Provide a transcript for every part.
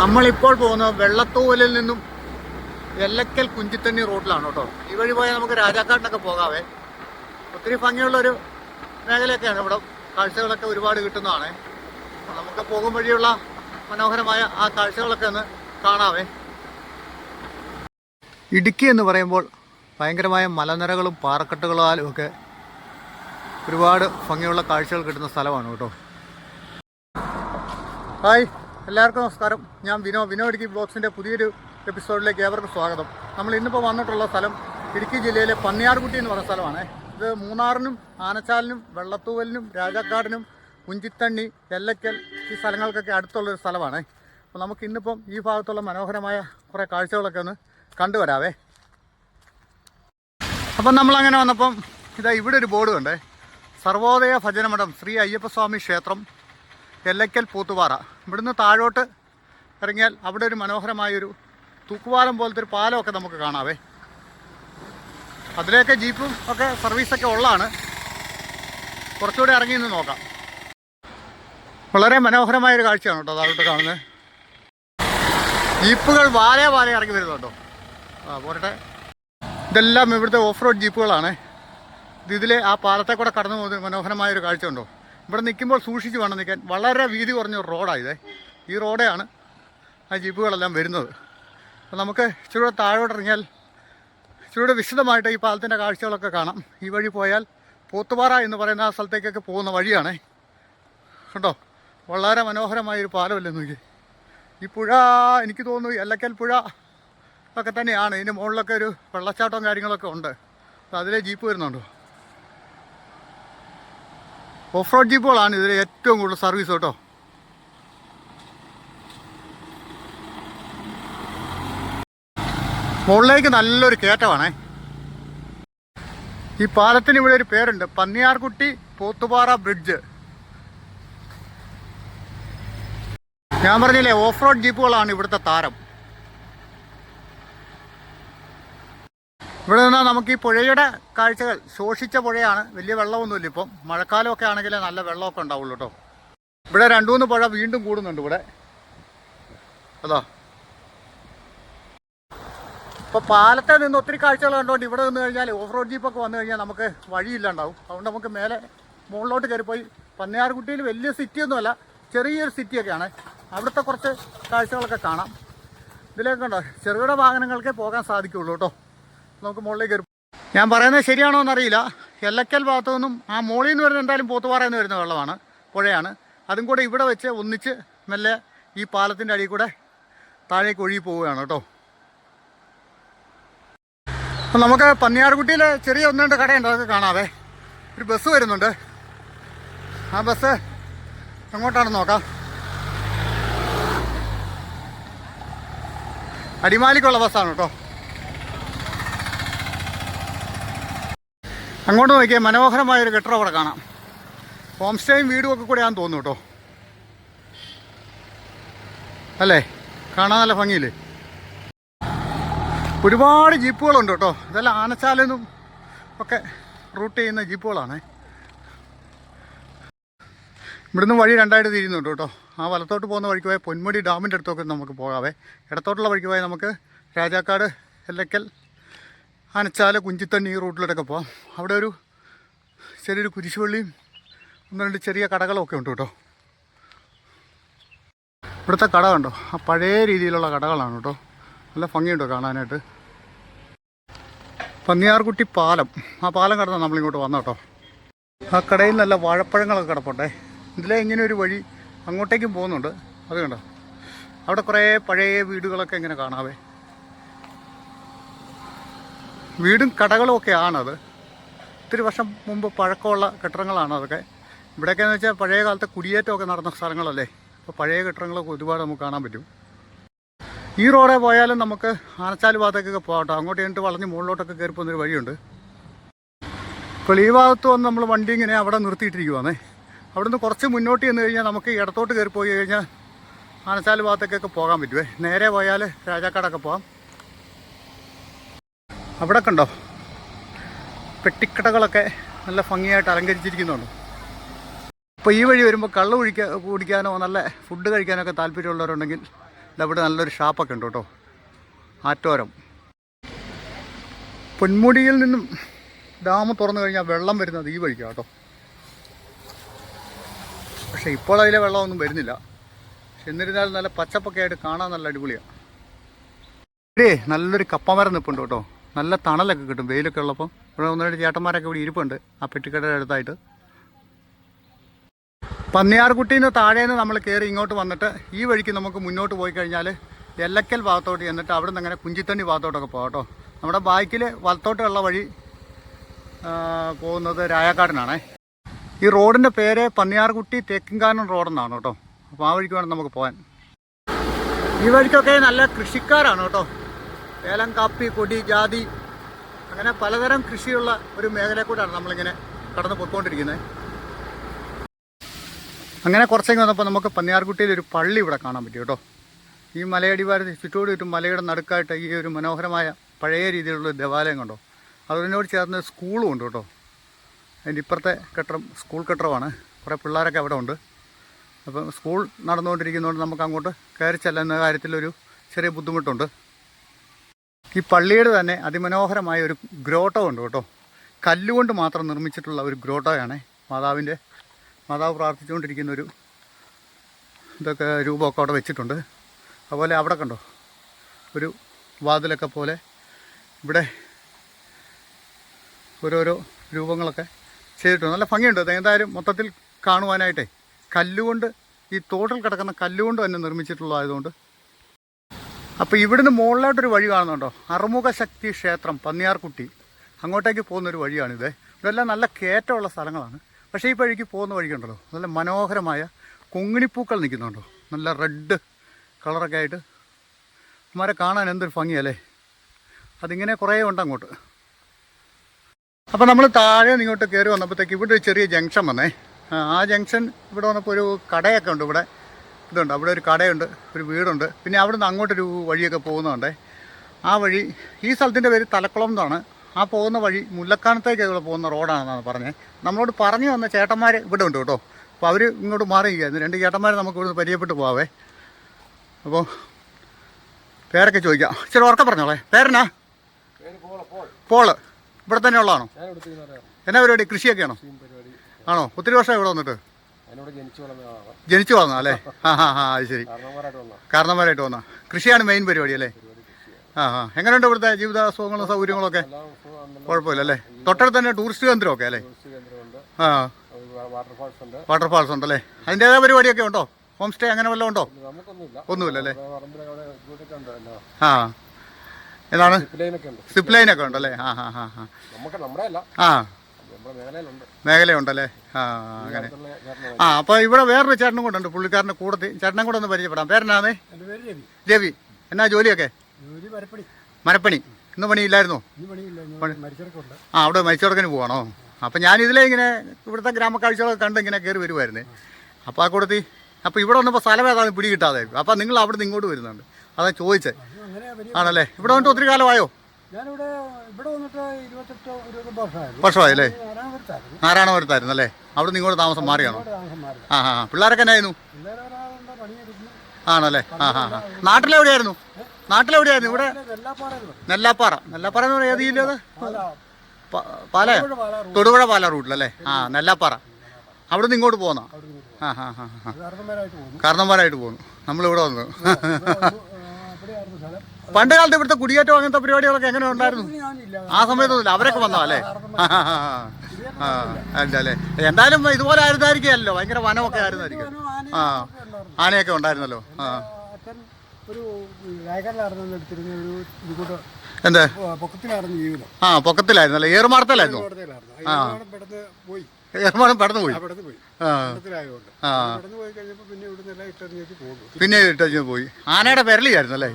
നമ്മളിപ്പോൾ പോകുന്നത് വെള്ളത്തോലിൽ നിന്നും എല്ലക്കൽ കുഞ്ചിത്തണ്ണി റോഡിലാണ് കേട്ടോ. ഈ വഴി പോയാൽ നമുക്ക് രാജാക്കാട്ടിനൊക്കെ പോകാവേ. ഒത്തിരി ഭംഗിയുള്ളൊരു മേഖലയൊക്കെയാണ് ഇവിടെ. കാഴ്ചകളൊക്കെ ഒരുപാട് കിട്ടുന്നതാണ്. നമുക്ക് പോകും വഴിയുള്ള മനോഹരമായ ആ കാഴ്ചകളൊക്കെ ഒന്ന് കാണാവേ. ഇടുക്കി എന്ന് പറയുമ്പോൾ ഭയങ്കരമായ മലനിരകളും പാറക്കെട്ടുകളാലും ഒക്കെ ഒരുപാട് ഭംഗിയുള്ള കാഴ്ചകൾ കിട്ടുന്ന സ്ഥലമാണ് കേട്ടോ. ഹായ്. എല്ലാവർക്കും നമസ്കാരം. ഞാൻ വിനോ. വിനോ ഇടുക്കി ബ്ലോഗ്സിന്റെ പുതിയൊരു എപ്പിസോഡിലേക്ക് ഏവർക്കും സ്വാഗതം. നമ്മൾ ഇന്നിപ്പോൾ വന്നിട്ടുള്ള സ്ഥലം ഇടുക്കി ജില്ലയിലെ പന്നിയാർകുട്ടി എന്ന് പറഞ്ഞ സ്ഥലമാണ്. ഇത് മൂന്നാറിനും ആനച്ചാലിനും വെള്ളത്തൂവലിനും രാജാക്കാടിനും കുഞ്ചിത്തണ്ണി എല്ലക്കൽ ഈ സ്ഥലങ്ങൾക്കൊക്കെ അടുത്തുള്ളൊരു സ്ഥലമാണ്. അപ്പോൾ നമുക്ക് ഇന്നിപ്പം ഈ ഭാഗത്തുള്ള മനോഹരമായ കുറേ കാഴ്ചകളൊക്കെ ഒന്ന് കണ്ടുവരാവേ. അപ്പം നമ്മളങ്ങനെ വന്നപ്പം ഇതാ ഇവിടെ ഒരു ബോർഡ് കണ്ടേ. സർവോദയ ഭജനമഠം ശ്രീ അയ്യപ്പസ്വാമി ക്ഷേത്രം എല്ലയ്ക്കൽ പൂത്തുപാറ. ഇവിടുന്ന് താഴോട്ട് ഇറങ്ങിയാൽ അവിടെ ഒരു മനോഹരമായൊരു തൂക്കുപാലം പോലത്തെ ഒരു പാലമൊക്കെ നമുക്ക് കാണാവേ. അതിലേക്ക് ജീപ്പും ഒക്കെ സർവീസൊക്കെ ഉള്ളതാണ്. കുറച്ചുകൂടെ ഇറങ്ങി നിന്ന് നോക്കാം. വളരെ മനോഹരമായൊരു കാഴ്ചയാണ് കേട്ടോ താഴോട്ട് കാണുന്നത്. ജീപ്പുകൾ വാലേ വാലേ ഇറങ്ങി വരുന്നുണ്ടോ? ആ പോരട്ടെ. ഇതെല്ലാം ഇവിടുത്തെ ഓഫ് റോഡ് ജീപ്പുകളാണ്. ഇതിൽ ആ പാലത്തെ കൂടെ കടന്നു പോകുന്ന മനോഹരമായൊരു കാഴ്ച ഉണ്ടോ? ഇവിടെ നിൽക്കുമ്പോൾ സൂക്ഷിച്ചു വേണം നിൽക്കാൻ. വളരെ വീതി കുറഞ്ഞ ഒരു റോഡാണ് ഈ റോഡാണ് ആ ജീപ്പുകളെല്ലാം വരുന്നത്. അപ്പോൾ നമുക്ക് ഇച്ചിരൂടെ താഴോട്ട് ഇറങ്ങിയാൽ ഇച്ചിരൂടെ വിശദമായിട്ട് ഈ പാലത്തിന്റെ കാഴ്ചകളൊക്കെ കാണാം. ഈ വഴി പോയാൽ പോത്തുപാറ എന്ന് പറയുന്ന ആ സ്ഥലത്തേക്കൊക്കെ പോകുന്ന വഴിയാണേ. കണ്ടോ? വളരെ മനോഹരമായൊരു പാലമല്ലേ നോക്കി. ഈ പുഴ എനിക്ക് തോന്നുന്നു എല്ലക്കൽ പുഴ ഒക്കെ തന്നെയാണ്. ഇതിന് മുകളിലൊക്കെ ഒരു വെള്ളച്ചാട്ടവും കാര്യങ്ങളൊക്കെ ഉണ്ട്. അതിലെ ജീപ്പ് വരുന്നുണ്ടോ? ഓഫ് റോഡ് ജീപ്പുകളാണ് ഇതിൽ ഏറ്റവും കൂടുതൽ സർവീസ് കേട്ടോ. മുകളിലേക്ക് നല്ലൊരു കയറ്റമാണേ. ഈ പാലത്തിന് ഇവിടെ ഒരു പേരുണ്ട്. പന്നിയാർകുട്ടി പോത്തുപാറ ബ്രിഡ്ജ് ഞാൻ പറഞ്ഞില്ലേ ഓഫ് റോഡ് ജീപ്പുകളാണ് ഇവിടുത്തെ താരം. ഇവിടെ നിന്നാൽ നമുക്ക് ഈ പുഴയുടെ കാഴ്ചകൾ ശോഷിച്ച പുഴയാണ്. വലിയ വെള്ളമൊന്നുമില്ല ഇപ്പം. മഴക്കാലമൊക്കെ ആണെങ്കിൽ നല്ല വെള്ളമൊക്കെ ഉണ്ടാവുള്ളൂ കേട്ടോ. ഇവിടെ രണ്ടു മൂന്ന് പുഴ വീണ്ടും കൂടുന്നുണ്ട് ഇവിടെ. അതോ. ഇപ്പോൾ പാലത്തെ നിന്ന് ഒത്തിരി കാഴ്ചകൾ കണ്ടുകൊണ്ട് ഇവിടെ നിന്ന് കഴിഞ്ഞാൽ ഓഫ് റോഡ് ജീപ്പൊക്കെ വന്നു കഴിഞ്ഞാൽ നമുക്ക് വഴിയില്ലാണ്ടാവും. അതുകൊണ്ട് നമുക്ക് മേലെ മുകളിലോട്ട് കയറിപ്പോയി. പന്നിയാർകുട്ടിയിൽ വലിയ സിറ്റിയൊന്നുമല്ല ചെറിയൊരു സിറ്റിയൊക്കെയാണ് അവിടുത്തെ കുറച്ച് കാഴ്ചകളൊക്കെ കാണാം. ഇതിലേക്ക് കണ്ടോ? ചെറുകിട വാഹനങ്ങൾക്കേ പോകാൻ സാധിക്കുള്ളൂ കേട്ടോ. നമുക്ക് മുകളിലേക്ക് കയറി ഞാൻ പറയുന്നത് ശരിയാണോ എന്നറിയില്ല. എല്ലക്കൽ ഭാഗത്തു നിന്നും ആ മോളിൽ നിന്ന് വരുന്ന എന്തായാലും പോത്തുപാറയിൽ നിന്ന് വരുന്ന വെള്ളമാണ് പുഴയാണ്. അതും കൂടെ ഇവിടെ വെച്ച് ഒന്നിച്ച് മെല്ലെ ഈ പാലത്തിന്റെ അടിയിൽ കൂടെ താഴേക്ക് ഒഴുകി പോവുകയാണ് കേട്ടോ. അപ്പം നമുക്ക് പന്നിയാർകുട്ടിയിൽ ചെറിയ ഒന്ന് രണ്ട് കടയുണ്ട് അതൊക്കെ കാണാവേ. ഒരു ബസ് വരുന്നുണ്ട്. ആ ബസ് എങ്ങോട്ടാണെന്ന് നോക്കാം. അടിമാലിക്കുള്ള ബസ്സാണ് കേട്ടോ. അങ്ങോട്ട് നോക്കിയാൽ മനോഹരമായൊരു കെട്ടിടം അവിടെ കാണാം. ഹോം സ്റ്റേയും വീടും ഒക്കെ കൂടെ ഞാൻ തോന്നുന്നു കേട്ടോ അല്ലേ? കാണാൻ നല്ല ഭംഗിയില്ലേ? ഒരുപാട് ജീപ്പുകളുണ്ട് കേട്ടോ ഇതെല്ലാം ആനച്ചാലെന്നും ഒക്കെ റൂട്ട് ചെയ്യുന്ന ജീപ്പുകളാണ്. ഇവിടുന്ന് വഴി രണ്ടായിട്ട് തിരിയുന്നുണ്ട് കേട്ടോ ആ വലത്തോട്ട് പോകുന്ന വഴിക്ക് പോയാൽ പൊന്മുടി ഡാമിന്റെ അടുത്തൊക്കെ നമുക്ക് പോകാവേ. ഇടത്തോട്ടുള്ള വഴിക്ക് പോയാൽ നമുക്ക് രാജാക്കാട് എല്ലക്കൽ ആനച്ചാല കുഞ്ചിത്തണ്ണി ഈ റൂട്ടിലോട്ടൊക്കെ പോവാം. അവിടെ ഒരു ചെറിയൊരു കുരിശുപള്ളിയും ഒന്ന് രണ്ട് ചെറിയ കടകളൊക്കെ ഉണ്ട് കേട്ടോ. ഇവിടുത്തെ കട കണ്ടോ? ആ പഴയ രീതിയിലുള്ള കടകളാണ് കേട്ടോ. നല്ല ഭംഗിയുണ്ടോ കാണാനായിട്ട്. പന്നിയാർകുട്ടി പാലം. ആ പാലം കടന്നാണ് നമ്മളിങ്ങോട്ട് വന്ന കേട്ടോ. ആ കടയിൽ നല്ല വാഴപ്പഴങ്ങളൊക്കെ കിടപ്പുണ്ടേ. ഇതിലെ ഇങ്ങനെ ഒരു വഴി അങ്ങോട്ടേക്കും പോകുന്നുണ്ട്. അത് കണ്ടോ? അവിടെ കുറേ പഴയ വീടുകളൊക്കെ ഇങ്ങനെ കാണാവേ. വീടും കടകളും ഒക്കെ ആണത്. ഒത്തിരി വർഷം മുമ്പ് പഴക്കമുള്ള കെട്ടിടങ്ങളാണ് അതൊക്കെ. ഇവിടെയൊക്കെയെന്ന് വെച്ചാൽ പഴയ കാലത്തെ കുടിയേറ്റമൊക്കെ നടന്ന സ്ഥലങ്ങളല്ലേ? അപ്പോൾ പഴയ കെട്ടിടങ്ങളൊക്കെ ഒരുപാട് നമുക്ക് കാണാൻ പറ്റും. ഈ റോഡെ പോയാലും നമുക്ക് ആനച്ചാൽ ഭാഗത്തേക്കൊക്കെ പോകാം കേട്ടോ അങ്ങോട്ട് കഴിഞ്ഞിട്ട് വളഞ്ഞ് മുകളിലോട്ടൊക്കെ കയറി പോകുന്നൊരു വഴിയുണ്ട്. ഇപ്പോൾ ഈ ഭാഗത്ത് വന്ന് നമ്മൾ വണ്ടി ഇങ്ങനെ അവിടെ നിർത്തിയിട്ടിരിക്കുവാന്നേ അവിടുന്ന് കുറച്ച് മുന്നോട്ട് ചെന്ന് കഴിഞ്ഞാൽ നമുക്ക് ഇടത്തോട്ട് കയറി പോയി കഴിഞ്ഞാൽ ആനച്ചാൽ ഭാഗത്തേക്കൊക്കെ പോകാൻ പറ്റുമേ നേരെ പോയാൽ രാജാക്കാടൊക്കെ പോകാം അവിടെ കണ്ടോ പെട്ടിക്കടകളൊക്കെ നല്ല ഭംഗിയായിട്ട് അലങ്കരിച്ചിരിക്കുന്നുണ്ട്. അപ്പോൾ ഈ വഴി വരുമ്പോൾ കള്ള് കുടിക്കാൻ കുടിക്കാനോ നല്ല ഫുഡ് കഴിക്കാനൊക്കെ താല്പര്യമുള്ളവരുണ്ടെങ്കിൽ ഇവിടെ നല്ലൊരു ഷാപ്പൊക്കെ ഉണ്ട് കേട്ടോ. ആറ്റോരം. പൊന്മുടിയിൽ നിന്നും ഡാം തുറന്നു കഴിഞ്ഞാൽ വെള്ളം വരുന്നത് ഈ വഴിക്കാണ് കേട്ടോ. പക്ഷേ ഇപ്പോൾ അതിലെ വെള്ളമൊന്നും വരുന്നില്ല. പക്ഷെ എന്നിരുന്നാലും നല്ല പച്ചപ്പൊക്കെ ആയിട്ട് കാണാൻ നല്ല അടിപൊളിയാണ് നല്ലൊരു കപ്പമരം നിൽപ്പുണ്ട് കേട്ടോ. നല്ല തണലൊക്കെ കിട്ടും. വെയിലൊക്കെ ഉള്ളപ്പോൾ ഇവിടെ ഒന്ന് രണ്ട് ചേട്ടന്മാരൊക്കെ ഇവിടെ ഇരിപ്പുണ്ട്. ആ പെട്ടിക്കടയുടെ അടുത്തായിട്ട്. പന്നിയാർകുട്ടിയിൽ നിന്ന് താഴേന്ന് നമ്മൾ കയറി ഇങ്ങോട്ട് വന്നിട്ട് ഈ വഴിക്ക് നമുക്ക് മുന്നോട്ട് പോയി കഴിഞ്ഞാൽ എല്ലക്കൽ ഭാഗത്തോട്ട് ചെന്നിട്ട് അവിടെ നിന്ന് അങ്ങനെ കുഞ്ചിത്തണ്ണി ഭാഗത്തോട്ടൊക്കെ പോകാം കേട്ടോ. നമ്മുടെ ബാക്കിൽ വലത്തോട്ടുള്ള വഴി പോകുന്നത് രായക്കാടിനാണേ. ഈ റോഡിന്റെ പേര് പന്നിയാർകുട്ടി തേക്കിൻകാനം റോഡെന്നാണ് കേട്ടോ. അപ്പോൾ ആ വഴിക്ക് വേണം നമുക്ക് പോകാൻ. ഈ വഴിക്കൊക്കെ നല്ല കൃഷിക്കാരാണ് കേട്ടോ. ഏലം കാപ്പി കൊടി ജാതി അങ്ങനെ പലതരം കൃഷിയുള്ള ഒരു മേഖല കൂടെയാണ് നമ്മളിങ്ങനെ കടന്നു പോയിക്കൊണ്ടിരിക്കുന്നത് അങ്ങനെ കുറച്ചെങ്കിൽ വന്നപ്പോൾ നമുക്ക് പന്നിയാർകുട്ടിയിൽ ഒരു പള്ളി ഇവിടെ കാണാൻ പറ്റും കേട്ടോ. ഈ മലയടിവാരത്തിൽ ചുറ്റോട് ചുറ്റും മലയുടെ നടുക്കായിട്ട് ഈ ഒരു മനോഹരമായ പഴയ രീതിയിലുള്ള ദേവാലയം കണ്ടോ? അതിനോട് ചേർന്ന് സ്കൂളും ഉണ്ട് കേട്ടോ. അതിന്റെ ഇപ്പുറത്തെ കെട്ടിടം സ്കൂൾ കെട്ടിടമാണ്. കുറേ പിള്ളേരൊക്കെ അവിടെ ഉണ്ട്. അപ്പം സ്കൂൾ നടന്നുകൊണ്ടിരിക്കുന്നതുകൊണ്ട് നമുക്ക് അങ്ങോട്ട് കയറി ചെല്ലുന്ന കാര്യത്തിലൊരു ചെറിയ ബുദ്ധിമുട്ടുണ്ട്. ഈ പള്ളിയുടെ തന്നെ അതിമനോഹരമായ ഒരു ഗ്രോട്ടോ ഉണ്ട് കേട്ടോ. കല്ലുകൊണ്ട് മാത്രം നിർമ്മിച്ചിട്ടുള്ള ഒരു ഗ്രോട്ടോയാണ് മാതാവിന്റെ. മാതാവ് പ്രാർത്ഥിച്ചുകൊണ്ടിരിക്കുന്ന ഒരു ഇതൊക്കെ രൂപമൊക്കെ അവിടെ വെച്ചിട്ടുണ്ട്. അതുപോലെ അവിടെ കണ്ടോ? ഒരു വാതിലൊക്കെ പോലെ ഇവിടെ ഓരോരോ രൂപങ്ങളൊക്കെ ചെയ്തിട്ടുണ്ട്. നല്ല ഭംഗിയുണ്ട് എന്തായാലും മൊത്തത്തിൽ കാണുവാനായിട്ടേ കല്ലുകൊണ്ട് ഈ തോട്ടിൽ കിടക്കുന്ന കല്ലുകൊണ്ട് തന്നെ നിർമ്മിച്ചിട്ടുള്ളതായതുകൊണ്ട് അപ്പോൾ ഇവിടുന്ന് മുകളിലോട്ടൊരു വഴി കാണുന്നുണ്ടോ? അറുമുഖ ശക്തി ക്ഷേത്രം പന്നിയാർകുട്ടി. അങ്ങോട്ടേക്ക് പോകുന്നൊരു വഴിയാണിത്. ഇതെല്ലാം നല്ല കയറ്റമുള്ള സ്ഥലങ്ങളാണ്. പക്ഷേ ഈ വഴിക്ക് പോകുന്ന വഴിക്കുണ്ടല്ലോ. നല്ല മനോഹരമായ കൊങ്ങിണിപ്പൂക്കൾ നിൽക്കുന്നുണ്ടോ? നല്ല റെഡ് കളറൊക്കെ ആയിട്ട്. മരം കാണാൻ എന്തൊരു ഭംഗിയല്ലേ? അതിങ്ങനെ കുറേ ഉണ്ട് അങ്ങോട്ട്. അപ്പോൾ നമ്മൾ താഴെ ഇങ്ങോട്ട് കയറി വന്നപ്പോഴത്തേക്ക് ഇവിടെ ഒരു ചെറിയ ജംഗ്ഷൻ വന്നേ. ആ ജംഗ്ഷൻ ഇവിടെ വന്നപ്പോൾ ഒരു കടയൊക്കെ ഉണ്ട് ഇവിടെ. ഇതുണ്ട്. അവിടെ ഒരു കടയുണ്ട് ഒരു വീടുണ്ട്. പിന്നെ അവിടുന്ന് അങ്ങോട്ടൊരു വഴിയൊക്കെ പോകുന്നുണ്ടേ ആ വഴി ഈ സ്ഥലത്തിന്റെ പേര് തലക്കുളം എന്നാണ്. ആ പോകുന്ന വഴി മുല്ലക്കാനത്തേക്ക് ഇവിടെ പോകുന്ന റോഡാണെന്നാണ് പറഞ്ഞത് നമ്മളോട് പറഞ്ഞു വന്ന ചേട്ടന്മാർ ഇവിടെ ഉണ്ട് കേട്ടോ. അപ്പോൾ അവർ ഇങ്ങോട്ട് മാറിയിരിക്കുകയായിരുന്നു രണ്ട് ചേട്ടന്മാർ നമുക്ക് ഇവിടുന്ന് പരിചയപ്പെട്ട് പോവാവേ. അപ്പോൾ പേരൊക്കെ ചോദിക്കാം. ഇച്ചിരി ഉറക്കെ പറഞ്ഞോളേ. പേരെന്നാ? പോൾ ഇവിടെ തന്നെ ഉള്ളതാണോ? എന്നാ പരിപാടി? കൃഷിയൊക്കെയാണോ? ആണോ? ഒത്തിരി വർഷം ഇവിടെ വന്നിട്ട്? ജനിച്ചു വളർന്ന അല്ലേ ആ ഹാ ഹാ അത് ശരി. കാരണവരായിട്ട് വന്ന കാരണന്മാരായിട്ട് വന്ന കൃഷിയാണ് മെയിൻ പരിപാടി അല്ലേ? ആ ഹാ എങ്ങനെയുണ്ട് ഇവിടുത്തെ ജീവിത സുഖങ്ങളും സൗകര്യങ്ങളൊക്കെ? ഒക്കെ കുഴപ്പമില്ല അല്ലേ? തൊട്ടടുത്ത് തന്നെ ടൂറിസ്റ്റ് കേന്ദ്രമൊക്കെ അല്ലേ? ആ. വാട്ടർഫാൾസ് ഉണ്ട്. വാട്ടർഫാൾസ് ഉണ്ടല്ലേ അതിന്റേതായ പരിപാടിയൊക്കെ ഉണ്ടോ? ഹോം സ്റ്റേ അങ്ങനെ വല്ലതും ഉണ്ടോ? ഒന്നുമില്ല അല്ലേ? ഉണ്ട് ആ. എന്താണ്? സിപ്ലൈനൊക്കെ ഉണ്ട്. ഉണ്ടല്ലേ? ആ ഹാ ഹാ ഹാ അല്ല ആ. മേഖലയുണ്ടല്ലേ? ആ അങ്ങനെ. ആ അപ്പോൾ ഇവിടെ വേറൊരു ചേട്ടനും കൂടെ ഉണ്ട് പുള്ളിക്കാരന്റെ കൂടെ ചേട്ടനെ കൂടെ ഒന്ന് പരിചയപ്പെടാം. പേരെന്നാന്നേ എന്റെ പേര് രവി. എന്നാ ജോലിയൊക്കെ? ജോലി മരപ്പണി. ഇന്ന് പണിയില്ലായിരുന്നോ? ആ അവിടെ മരിച്ചോടക്കിന് പോവാണോ? അപ്പം ഞാൻ ഇതിലെ ഇങ്ങനെ ഇവിടുത്തെ ഗ്രാമക്കാഴ്ചകളൊക്കെ കണ്ട് ഇങ്ങനെ കയറി വരുമായിരുന്നേ അപ്പോൾ ആ കൂടത്തി അപ്പോൾ ഇവിടെ വന്നപ്പോൾ സ്ഥലം ഏതാണ് പിടി കിട്ടാതെ അപ്പോൾ നിങ്ങൾ അവിടെ നിന്ന് ഇങ്ങോട്ട് വരുന്നുണ്ട്. അതാ ചോദിച്ചേ. അങ്ങനെ വലിയ ആണല്ലേ? ഇവിടെ വന്നിട്ട് ഒത്തിരി കാലമായോ? ഞാനിവിടെ ഇവിടെ വന്നിട്ട് ഇരുപത്തെട്ടോ ഇരുപത്തൊമ്പത് വർഷമായിരുന്നു. വർഷമായല്ലേ? നാരായണപുരത്തായിരുന്നു നാരായണപുരത്തായിരുന്നു അല്ലേ അവിടെ ഇങ്ങോട്ട് താമസം മാറിയാണോ? ഇവിടെ താമസം മാറി. ആ ആ പിള്ളേരൊക്കെ എന്നായിരുന്നു പിള്ളേർ പണിയെടുക്കുന്നു? ആണല്ലേ? ആ ആ ആ നാട്ടിലെവിടെയായിരുന്നു നാട്ടിലെവിടെയായിരുന്നു? ഇവിടെ നെല്ലാപ്പാറ നെല്ലാപ്പാറ എന്ന് പറയുന്നത് ഏത് പാലാ തൊടുപുഴ പാല റൂട്ടിലല്ലേ ആ നെല്ലാപ്പാറ. അവിടെ നിന്ന് ഇങ്ങോട്ട് പോന്നാ. ആ ഹാ ഹാ ഹാ കാരണന്മാരായിട്ട് പോകുന്നു നമ്മളിവിടെ വന്നു. പണ്ട് കാലത്ത് ഇവിടുത്തെ കുടിയേറ്റം അങ്ങനത്തെ പരിപാടികളൊക്കെ എങ്ങനെ ഉണ്ടായിരുന്നു ആ സമയത്തൊന്നുമില്ല അവരൊക്കെ വന്നോ അല്ലേ ആ ആ, ആ, ആ. ആ അല്ല അല്ലേ എന്തായാലും ഇതുപോലെ ആയിരുന്നായിരിക്കുമല്ലോ ഭയങ്കര വനമൊക്കെ ആയിരുന്നായിരിക്കും ആ ആനയൊക്കെ ഉണ്ടായിരുന്നല്ലോ ആ എന്ത് ആ പൊക്കത്തിലായിരുന്നല്ലേ ഏറുമാടത്തിലായിരുന്നു പോയി ഏറുമാടം പെടന്ന് പോയി ആ ആ പിന്നെ ഇട്ടു പോയി ആനയുടെ പെരളിയായിരുന്നു അല്ലേ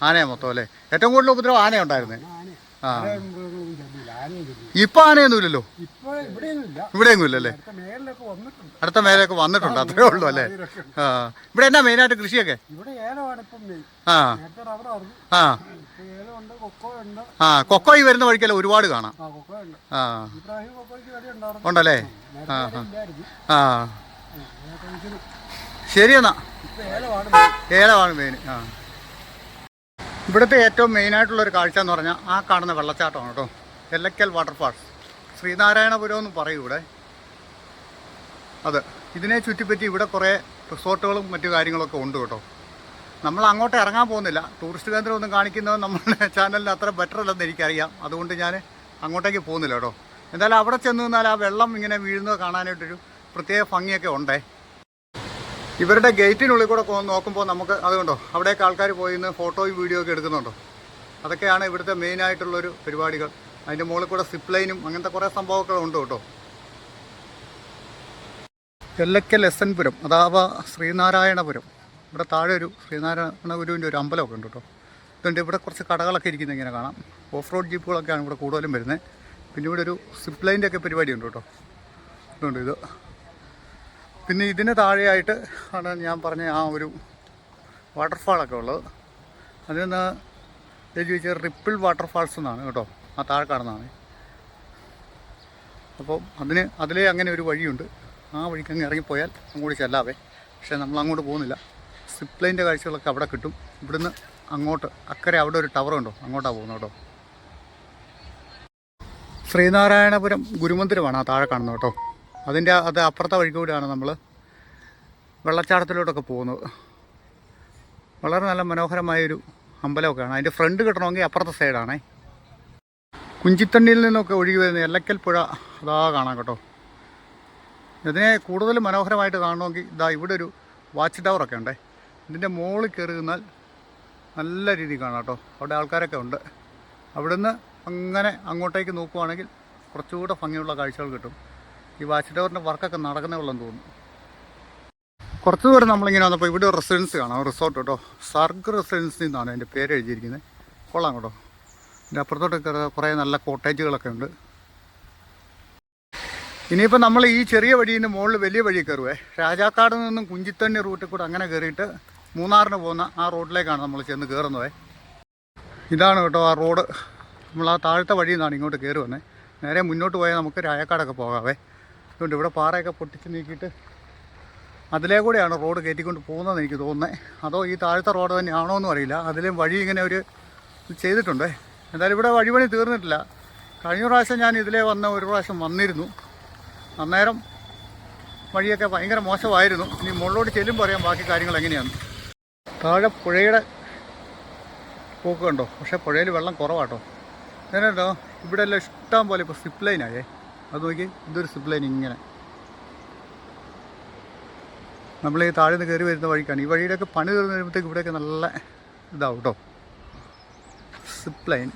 ആനയാ മൊത്തം അല്ലേ? ഏറ്റവും കൂടുതൽ ഉപദ്രവം ആന ഉണ്ടായിരുന്നേ. ആ. ഇപ്പൊ ആനയൊന്നുമില്ലല്ലോ ഇവിടെയൊന്നും ഇല്ല. ഇല്ലല്ലേ അടുത്ത മേലൊക്കെ വന്നിട്ടുണ്ട്. അത്രേ ഉള്ളൂ അല്ലേ? ആ. ഇവിടെ എന്നാ മെയിനായിട്ട് കൃഷിയൊക്കെ? മെയിൻ ആ. കൃഷിയൊക്കെ ആ. കൊക്കോ ഉണ്ട്. ആ കൊക്കോ ഈ വരുന്ന വഴിക്കല്ല ഒരുപാട് കാണാം. ആ ഉണ്ടല്ലേ? ആ ആ, എന്നാ. ഏലമാണ് മെയിൻ ആ. ഇവിടുത്തെ ഏറ്റവും മെയിനായിട്ടുള്ളൊരു കാഴ്ച എന്ന് പറഞ്ഞാൽ ആ കാണുന്ന വെള്ളച്ചാട്ടമാണ് കേട്ടോ. എല്ലക്കൽ വാട്ടർഫാൾസ് ശ്രീനാരായണപുരം എന്ന് പറയും ഇവിടെ. അത്. ഇതിനെ ചുറ്റിപ്പറ്റി ഇവിടെ കുറേ റിസോർട്ടുകളും മറ്റു കാര്യങ്ങളൊക്കെ ഉണ്ട് കേട്ടോ. നമ്മൾ അങ്ങോട്ട് ഇറങ്ങാൻ പോകുന്നില്ല. ടൂറിസ്റ്റ് കേന്ദ്രം ഒന്നും കാണിക്കുന്നത് നമ്മുടെ ചാനലിന് അത്ര ബെറ്റർ അല്ലെന്ന് എനിക്കറിയാം. അതുകൊണ്ട് ഞാൻ അങ്ങോട്ടേക്ക് പോകുന്നില്ല കേട്ടോ. എന്തായാലും അവിടെ ചെന്ന് നിന്നാൽ ആ വെള്ളം ഇങ്ങനെ വീഴുന്നത് കാണാനായിട്ടൊരു പ്രത്യേക ഭംഗിയൊക്കെ ഉണ്ടേ. ഇവരുടെ ഗേറ്റിനുള്ളിൽ കൂടെ നോക്കുമ്പോൾ നമുക്ക് അതുകൊണ്ടോ അവിടെയൊക്കെ ആൾക്കാർ പോയി നിന്ന് ഫോട്ടോയും വീഡിയോ ഒക്കെ എടുക്കുന്നുണ്ടോ? അതൊക്കെയാണ് ഇവിടുത്തെ മെയിൻ ആയിട്ടുള്ളൊരു പരിപാടികൾ. അതിന്റെ മുകളിൽ കൂടെ സിപ്പ് ലൈനും അങ്ങനത്തെ കുറേ സംഭവമൊക്കെ ഉണ്ട് കേട്ടോ. എല്ലക്കൽ എസ് എൻ പുരം അതാവാ ശ്രീനാരായണപുരം. ഇവിടെ താഴെ ഒരു ശ്രീനാരായണ ഗുരുവിന്റെ ഒരു അമ്പലമൊക്കെ ഉണ്ട് കേട്ടോ. ഇതുണ്ട്. ഇവിടെ കുറച്ച് കടകളൊക്കെ ഇരിക്കുന്നത് ഇങ്ങനെ കാണാം. ഓഫ് റോഡ് ജീപ്പുകളൊക്കെയാണ് ഇവിടെ കൂടുതലും വരുന്നത്. പിന്നെ ഇവിടെ ഒരു സിപ്പ് ലൈന്റെ ഒക്കെ പരിപാടി ഉണ്ട് കേട്ടോ. ഇതുണ്ട് ഇത്. പിന്നെ ഇതിന് താഴെയായിട്ട് ആണ് ഞാൻ പറഞ്ഞ ആ ഒരു വാട്ടർഫാളൊക്കെ ഉള്ളത്. അതിൽ നിന്ന് എഴുതി വെച്ച റിപ്പിൾ വാട്ടർഫാൾസ് എന്നാണ് കേട്ടോ. ആ താഴെ കാണുന്നതാണ്. അപ്പോൾ അതിന് അതിലേ അങ്ങനെ ഒരു വഴിയുണ്ട്. ആ വഴിക്ക് അങ്ങ് ഇറങ്ങിപ്പോയാൽ അങ്ങോട്ട് ചെല്ലാവേ. പക്ഷേ നമ്മൾ അങ്ങോട്ട് പോകുന്നില്ല. സിപ്ലൈന്റെ കാഴ്ചകളൊക്കെ അവിടെ കിട്ടും. ഇവിടുന്ന് അങ്ങോട്ട് അക്കരെ അവിടെ ഒരു ടവർ ഉണ്ടോ? അങ്ങോട്ടാണ് പോകുന്നത് കേട്ടോ. ശ്രീനാരായണപുരം ഗുരുമന്ദിരമാണ് ആ താഴെ കാണുന്നത് കേട്ടോ. അതിന്റെ അത് അപ്പുറത്തെ വഴി കൂടിയാണ് നമ്മൾ വെള്ളച്ചാട്ടത്തിലോട്ടൊക്കെ പോകുന്നത്. വളരെ നല്ല മനോഹരമായൊരു അമ്പലമൊക്കെയാണ്. അതിന്റെ ഫ്രണ്ട് കിട്ടണമെങ്കിൽ അപ്പുറത്തെ സൈഡാണേ. കുഞ്ചിത്തണ്ണിയിൽ നിന്നൊക്കെ ഒഴുകി വരുന്ന എല്ലക്കൽ പുഴ അതാ കാണാം കേട്ടോ. ഇതിനെ കൂടുതൽ മനോഹരമായിട്ട് കാണണമെങ്കിൽ ഇതാ ഇവിടെ ഒരു വാച്ച് ടവറൊക്കെ ഉണ്ടേ. ഇതിന്റെ മുകളിൽ കയറി നിന്നാൽ നല്ല രീതിയിൽ കാണാം കേട്ടോ. അവിടെ ആൾക്കാരൊക്കെ ഉണ്ട്. അവിടുന്ന് അങ്ങനെ അങ്ങോട്ടേക്ക് നോക്കുവാണെങ്കിൽ കുറച്ചുകൂടെ ഭംഗിയുള്ള കാഴ്ചകൾ കിട്ടും. ഈ വാച്ച് ടവറിന്റെ വർക്കൊക്കെ നടക്കുന്നേ ഉള്ളെന്ന് തോന്നുന്നു. കുറച്ച് ദൂരം നമ്മളിങ്ങനെ വന്നപ്പോൾ ഇവിടെ റെസിഡൻസ് കാണാം. റിസോർട്ട് കേട്ടോ. സർഗ് റെസിഡൻസ് എന്നാണ് അതിന്റെ പേര് എഴുതിയിരിക്കുന്നത്. കൊള്ളാം കേട്ടോ. എന്റെ അപ്പുറത്തോട്ടൊക്കെ കുറേ നല്ല കോട്ടേജുകളൊക്കെ ഉണ്ട്. ഇനിയിപ്പോൾ നമ്മൾ ഈ ചെറിയ വഴിയിൽ നിന്ന് മുകളിൽ വലിയ വഴി കയറുവേ. രാജാക്കാട് നിന്നും കുഞ്ചിത്തണ്ണി റൂട്ടിൽ കൂടെ അങ്ങനെ കയറിയിട്ട് മൂന്നാറിന് പോകുന്ന ആ റോഡിലേക്കാണ് നമ്മൾ ചെന്ന് കയറുന്നത്. ഇതാണ് കേട്ടോ ആ റോഡ്. നമ്മൾ ആ താഴത്തെ വഴിയിൽ നിന്നാണ് ഇങ്ങോട്ട് കയറി നേരെ മുന്നോട്ട് പോയാൽ നമുക്ക് രായക്കാടൊക്കെ പോകാവേ. അതുകൊണ്ട് ഇവിടെ പാറയൊക്കെ പൊട്ടിച്ച് നീക്കിയിട്ട് അതിലേ കൂടെയാണ് റോഡ് കയറ്റിക്കൊണ്ട് പോകുന്നതെന്ന് എനിക്ക് തോന്നുന്നത്. അതോ ഈ താഴത്തെ റോഡ് തന്നെയാണോ എന്നും അറിയില്ല. അതിലും വഴി ഇങ്ങനെ ഒരു ചെയ്തിട്ടുണ്ട്. എന്തായാലും ഇവിടെ വഴിപണി തീർന്നിട്ടില്ല. കഴിഞ്ഞ പ്രാവശ്യം ഞാൻ ഇതിലേ വന്ന ഒരു പ്രാവശ്യം വന്നിരുന്നു. അന്നേരം വഴിയൊക്കെ ഭയങ്കര മോശമായിരുന്നു. ഇനി മുകളിലോട്ട് ചെല്ലുമ്പോൾ അറിയാം ബാക്കി കാര്യങ്ങൾ എങ്ങനെയാണ് താഴെ പുഴയുടെ പോക്ക് കണ്ടോ? പക്ഷേ പുഴയിൽ വെള്ളം കുറവാട്ടോ. അങ്ങനെയുണ്ടോ ഇവിടെ എല്ലാം ഇഷ്ടം പോലെ ഇപ്പോൾ സിപ്പ് ലൈനായേ അത് നോക്കി. ഇതൊരു സിപ്പ് ലൈൻ ഇങ്ങനെ. നമ്മൾ ഈ താഴെ നിന്ന് കയറി വരുന്ന വഴിക്കാണ്. ഈ വഴിയുടെയൊക്കെ പണി തീർന്ന് വരുമ്പോഴത്തേക്ക് ഇവിടെയൊക്കെ നല്ല ഇതാവും കേട്ടോ സിപ്പ് ലൈൻ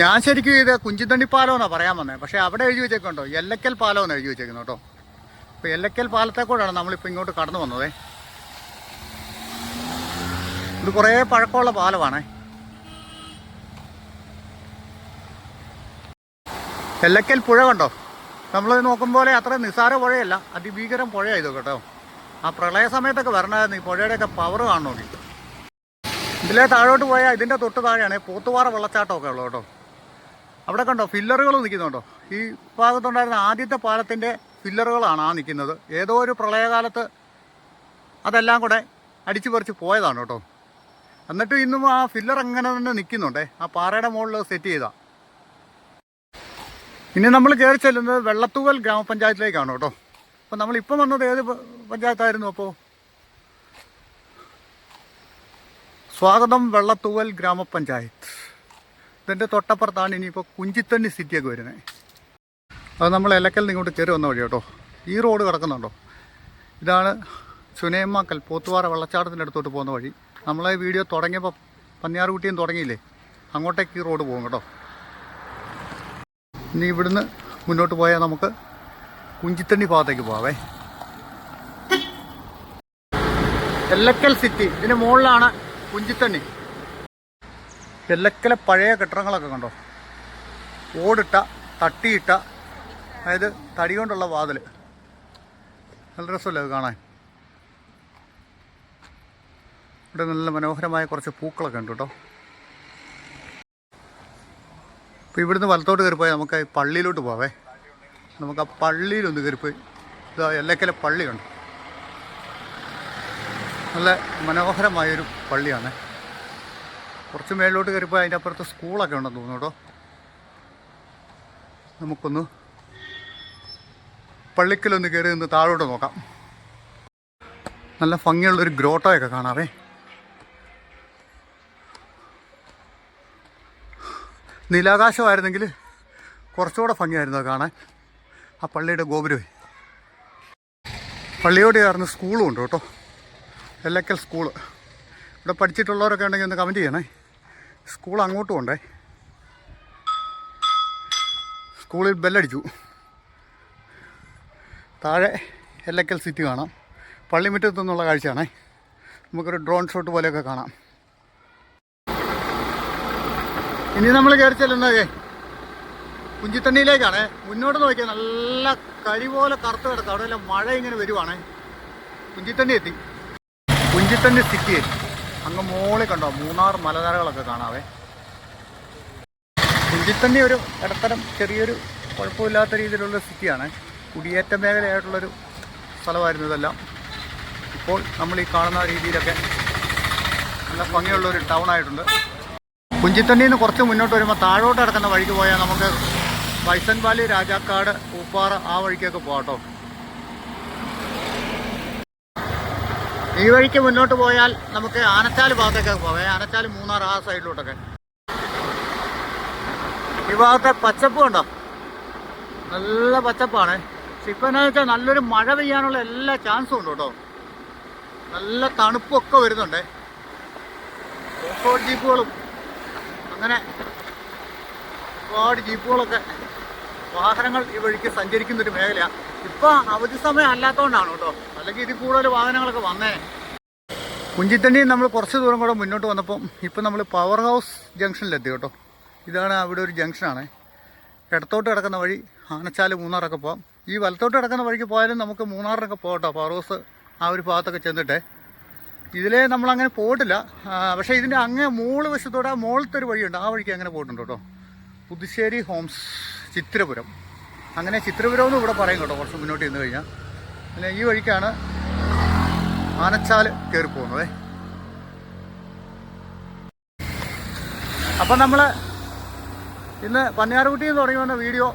ഞാൻ ശരിക്കും ഇത് കുഞ്ചിത്തണ്ടി പാലം പറയാൻ വന്നത് പക്ഷേ അവിടെ എഴുതി വെച്ചേക്കുണ്ടോ എല്ലക്കൽ പാലം എന്ന് എഴുതി വെച്ചേക്കുന്നു കേട്ടോ. അപ്പോൾ എല്ലക്കൽ പാലത്തെ കൂടെയാണ് നമ്മളിപ്പോൾ ഇങ്ങോട്ട് കടന്നു വന്നതേ. ഇത് കുറേ പഴക്കമുള്ള പാലമാണേ. എല്ലക്കൽ പുഴ കണ്ടോ? നമ്മൾ നോക്കുമ്പോൾ അത്ര നിസ്സാര പുഴയല്ല അതിഭീകരം പുഴയായത് കേട്ടോ. ആ പ്രളയ സമയത്തൊക്കെ വരണമായിരുന്നു ഈ പുഴയുടെയൊക്കെ പവർ കാണണോ ഇതിലെ താഴോട്ട് പോയാൽ ഇതിന്റെ തൊട്ട് താഴെയാണ് പോത്തുപാറ വെള്ളച്ചാട്ടമൊക്കെ ഉള്ളത് കേട്ടോ. അവിടെ കണ്ടോ ഫില്ലറുകൾ നിൽക്കുന്നുണ്ടോ? ഈ ഭാഗത്തുണ്ടായിരുന്ന ആദ്യത്തെ പാലത്തിന്റെ ഫില്ലറുകളാണ് ആ നിൽക്കുന്നത്. ഏതോ ഒരു പ്രളയകാലത്ത് അതെല്ലാം കൂടെ അടിച്ചു പറിച്ച് പോയതാണ് കേട്ടോ. എന്നിട്ട് ഇന്നും ആ ഫില്ലർ അങ്ങനെ തന്നെ നിൽക്കുന്നുണ്ടേ. ആ പാറയുടെ മുകളിൽ സെറ്റ് ചെയ്താ. ഇനി നമ്മൾ കയറി ചെല്ലുന്നത് വെള്ളത്തൂവൽ ഗ്രാമപഞ്ചായത്തിലേക്കാണ് കേട്ടോ. അപ്പോൾ നമ്മളിപ്പം വന്നത് ഏത് പഞ്ചായത്തായിരുന്നു അപ്പോൾ സ്വാഗതം വെള്ളത്തൂവൽ ഗ്രാമപഞ്ചായത്ത്. ഇതിന്റെ തൊട്ടപ്പുറത്താണ് ഇനിയിപ്പോൾ കുഞ്ചിത്തണ്ണി സിറ്റിയൊക്കെ വരുന്നത് അത് നമ്മൾ ഇലക്കൽ നിങ്ങോട്ട് കയറി വന്ന വഴി കേട്ടോ. ഈ റോഡ് കിടക്കുന്നുണ്ടോ? ഇതാണ് ചുനയമ്മാക്കൽ പോത്തുവാറ വെള്ളച്ചാട്ടത്തിന്റെ അടുത്തോട്ട് പോകുന്ന വഴി. നമ്മളെ വീഡിയോ തുടങ്ങിയപ്പോൾ പന്നിയാർകുട്ടിയും തുടങ്ങിയില്ലേ? അങ്ങോട്ടേക്ക് ഈ റോഡ് പോകും കേട്ടോ. ഇനി ഇവിടുന്ന് മുന്നോട്ട് പോയാൽ നമുക്ക് കുഞ്ചിത്തണ്ണി ഭാഗത്തേക്ക് പോവാവേ. എല്ലക്കൽ സിറ്റി ഇതിന് മുകളിലാണ് കുഞ്ചിത്തണ്ണി. എല്ലക്കലെ പഴയ കെട്ടിടങ്ങളൊക്കെ കണ്ടോ? ഓടിട്ട തട്ടിയിട്ട അതായത് തടി കൊണ്ടുള്ള വാതിൽ നല്ല രസമല്ലേ അത് കാണാൻ? ഇവിടെ നല്ല മനോഹരമായ കുറച്ച് പൂക്കളൊക്കെ ഉണ്ട് കേട്ടോ. അപ്പോൾ ഇവിടുന്ന് വലത്തോട്ട് കയറിപ്പോയാൽ നമുക്ക് ഈ പള്ളിയിലോട്ട് പോവേ നമുക്ക് ആ പള്ളിയിലൊന്ന് കയറിപ്പോയി. ഇതാ എല്ലക്കല പള്ളിയുണ്ട് നല്ല മനോഹരമായൊരു പള്ളിയാണ്. കുറച്ച് മേളിലോട്ട് കയറിപ്പോൾ അതിന്റെ അപ്പുറത്ത് സ്കൂളൊക്കെ ഉണ്ടെന്ന് തോന്നുന്നു കേട്ടോ. നമുക്കൊന്ന് പള്ളിക്കലൊന്ന് കയറി നിന്ന് താഴോട്ട് നോക്കാം. നല്ല ഭംഗിയുള്ളൊരു ഗ്രോട്ടോയൊക്കെ കാണാവേ. നീലാകാശമായിരുന്നെങ്കിൽ കുറച്ചുകൂടെ ഭംഗിയായിരുന്നു കാണാൻ. ആ പള്ളിയുടെ ഗോപുരമേ. പള്ളിയോട് ചേർന്ന് സ്കൂളും ഉണ്ട് കേട്ടോ. എല്ലക്കൽ സ്കൂൾ. ഇവിടെ പഠിച്ചിട്ടുള്ളവരൊക്കെ ഉണ്ടെങ്കിൽ ഒന്ന് കമന്റ് ചെയ്യണേ. സ്കൂൾ അങ്ങോട്ടും ഉണ്ടേ. സ്കൂളിൽ ബെല്ലടിച്ചു. താഴെ എല്ലക്കൽ സിറ്റി കാണാം. പള്ളിമുറ്റത്തു നിന്നുള്ള കാഴ്ചയാണേ. നമുക്കൊരു ഡ്രോൺ ഷോട്ട് പോലെയൊക്കെ കാണാം. ഇനി നമ്മൾ കയറി ചെല്ലുന്നതേ കുഞ്ചിത്തണ്ണിയിലേക്കാണേ മുന്നോട്ട് നോക്കിയാൽ നല്ല കരി പോലെ കറുത്ത് കിടക്കുക അവിടെ എല്ലാം മഴ ഇങ്ങനെ വരുവാണേ. കുഞ്ചിത്തണ്ണി എത്തി. കുഞ്ചിത്തണ്ണി സിറ്റി എത്തി. അങ്ങ് മോളിൽ കണ്ടോ? മൂന്നാർ മലനിരകളൊക്കെ കാണാവേ. കുഞ്ചിത്തണ്ണി ഒരു ഇടത്തരം ചെറിയൊരു കുഴപ്പമില്ലാത്ത രീതിയിലുള്ള സിറ്റിയാണ്. കുടിയേറ്റ മേഖലയായിട്ടുള്ളൊരു സ്ഥലമായിരുന്നു ഇതെല്ലാം. ഇപ്പോൾ നമ്മൾ ഈ കാണുന്ന രീതിയിലൊക്കെ നല്ല ഭംഗിയുള്ളൊരു ടൗൺ ആയിട്ടുണ്ട്. കുഞ്ചിത്തണ്ണിയിൽ നിന്ന് കുറച്ച് മുന്നോട്ട് വരുമ്പോൾ താഴോട്ട് കിടക്കുന്ന വഴിക്ക് പോയാൽ നമുക്ക് വൈസൻവാലി രാജാക്കാട് പൂപ്പാറ ആ വഴിക്കൊക്കെ പോകട്ടോ ഈ വഴിക്ക് മുന്നോട്ട് പോയാൽ നമുക്ക് ആനച്ചാൽ ഭാഗത്തേക്ക് പോകാം. ആനച്ചാൽ മൂന്നാർ ആ സൈഡിലോട്ടൊക്കെ. ഈ ഭാഗത്തെ പച്ചപ്പ് കണ്ടോ? നല്ല പച്ചപ്പാണ്. ഇപ്പം വെച്ചാൽ നല്ലൊരു മഴ പെയ്യാനുള്ള എല്ലാ ചാൻസും ഉണ്ട് കേട്ടോ. നല്ല തണുപ്പൊക്കെ വരുന്നുണ്ട്. ജീപ്പുകളും അങ്ങനെ ഒരുപാട് ജീപ്പുകളൊക്കെ വാഹനങ്ങൾ ഈ വഴിക്ക് സഞ്ചരിക്കുന്നൊരു മേഖലയാണ് ഇപ്പോൾ അവധി സമയം അല്ലാത്തതുകൊണ്ടാണ് കേട്ടോ. അല്ലെങ്കിൽ ഇതിൽ കൂടുതൽ വാഹനങ്ങളൊക്കെ വന്നേ. കുഞ്ചിത്തണ്ണി നമ്മൾ കുറച്ച് ദൂരം കൂടെ മുന്നോട്ട് വന്നപ്പം ഇപ്പം നമ്മൾ പവർ ഹൗസ് ജംഗ്ഷനിലെത്തി കേട്ടോ. ഇതാണ് അവിടെ ഒരു ജംഗ്ഷനാണ് ഇടത്തോട്ട് കിടക്കുന്ന വഴി ആനച്ചാൽ മൂന്നാറൊക്കെ പോകാം ഈ വലത്തോട്ട് കിടക്കുന്ന വഴിക്ക് പോയാലും നമുക്ക് മൂന്നാറിനൊക്കെ പോകട്ടോ പവർ ഹൗസ് ആ ഒരു ഭാഗത്തൊക്കെ ചെന്നിട്ടേ. ഇതിലേ നമ്മളങ്ങനെ പോയിട്ടില്ല. ആ, പക്ഷേ ഇതിന്റെ അങ്ങേ മോൾ വശത്തോടെ ആ മോളത്തെ ഒരു വഴിയുണ്ട്. ആ വഴിക്ക് അങ്ങനെ പോയിട്ടുണ്ട് കേട്ടോ. പുതുശ്ശേരി ഹോംസ് ചിത്രപുരം. അങ്ങനെ ചിത്രപുരം എന്ന് ഇവിടെ പറയും കേട്ടോ കുറച്ച് മുന്നോട്ട് ചെന്ന് കഴിഞ്ഞാൽ പിന്നെ ഈ വഴിക്കാണ് ആനച്ചാൽ കയറി പോകുന്നത്. അപ്പം നമ്മൾ ഇന്ന് പന്നിയാറുകുട്ടി എന്ന് തുടങ്ങി വന്ന വീഡിയോ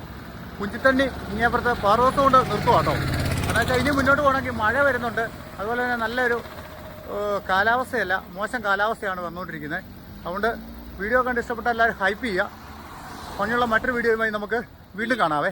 കുഞ്ചിത്തണ്ണി ഇങ്ങേപ്പുറത്തെ പാറോസ് കൊണ്ട് നിർത്തുവാട്ടോ കേട്ടോ. കാരണം വെച്ചാൽ ഇനി മുന്നോട്ട് പോകണമെങ്കിൽ മഴ വരുന്നുണ്ട്. അതുപോലെ തന്നെ നല്ലൊരു കാലാവസ്ഥയല്ല മോശം കാലാവസ്ഥയാണ് വന്നുകൊണ്ടിരിക്കുന്നത്. അതുകൊണ്ട് വീഡിയോ കണ്ട് ഇഷ്ടപ്പെട്ട എല്ലാവരും ഹൈപ്പ് ചെയ്യുക. ഭംഗിയുള്ള മറ്റൊരു വീഡിയോയുമായി നമുക്ക് വീണ്ടും കാണാവേ.